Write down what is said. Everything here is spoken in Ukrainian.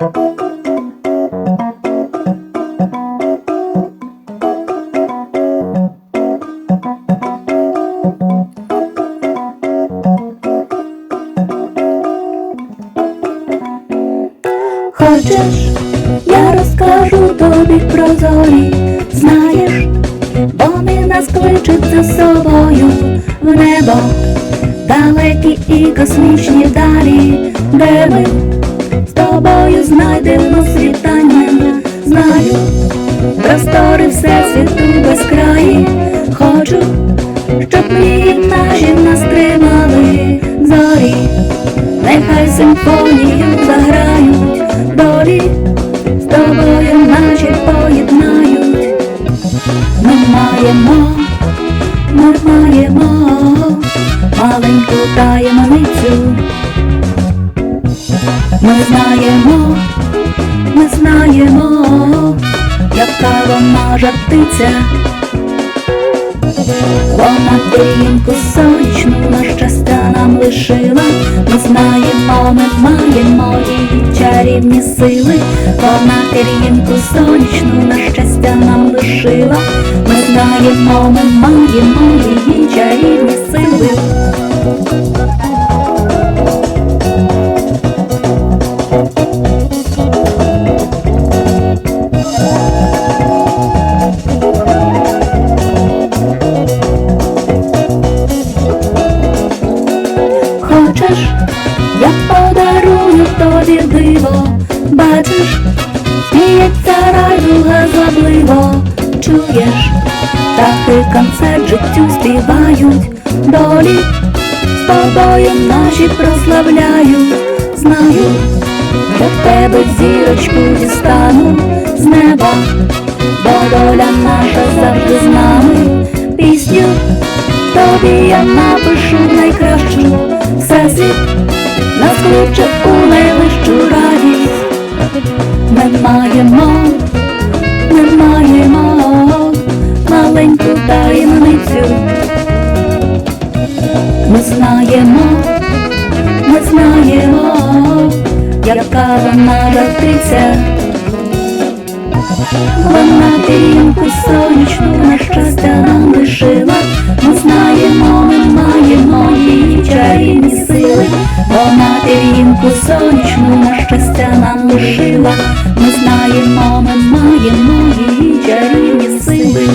Хочеш, я розкажу тобі про зорі, знаєш, вони нас кличуть за собою в небо, далекі і космічні далі, де ми з тобою знайдемо світання, знаю, простори всесвіту безкраї, хочу, щоб мрії наші нас тримали зорі. Нехай симфонію заграють долі, з тобою наші поєднають. Ми маємо, ми маємо маленьку таємницю. Ми знаємо, ми знаємо, яка вона жартиця. Вона пір'їнку сонячну на щастя нам лишила. Ми знаємо, ми маємо її чарівні сили. Вона пір'їнку сонячну на щастя нам лишила. Ми знаємо, ми маємо її чарівні сили. Подарую тобі диво, бачиш, сміється радуга звабливо, чуєш, птахи концерт життю співають, долі з тобою наші прославляють, знаю, для тебе зірочку дістану з неба, бо доля наша завжди з нами, пісню тобі я напишу найкращу. Всесвіт нас кличе у найвищу радість. Ми маємо, ми маємо маленьку таємницю. Ми знаємо, ми знаємо, яка вона жартиця. Вона пір'їнку сонячну на щастя нам лишила. Пір'їнку сонячну на щастя нам лишила. Ми знаємо, ми маємо її чарівні сили.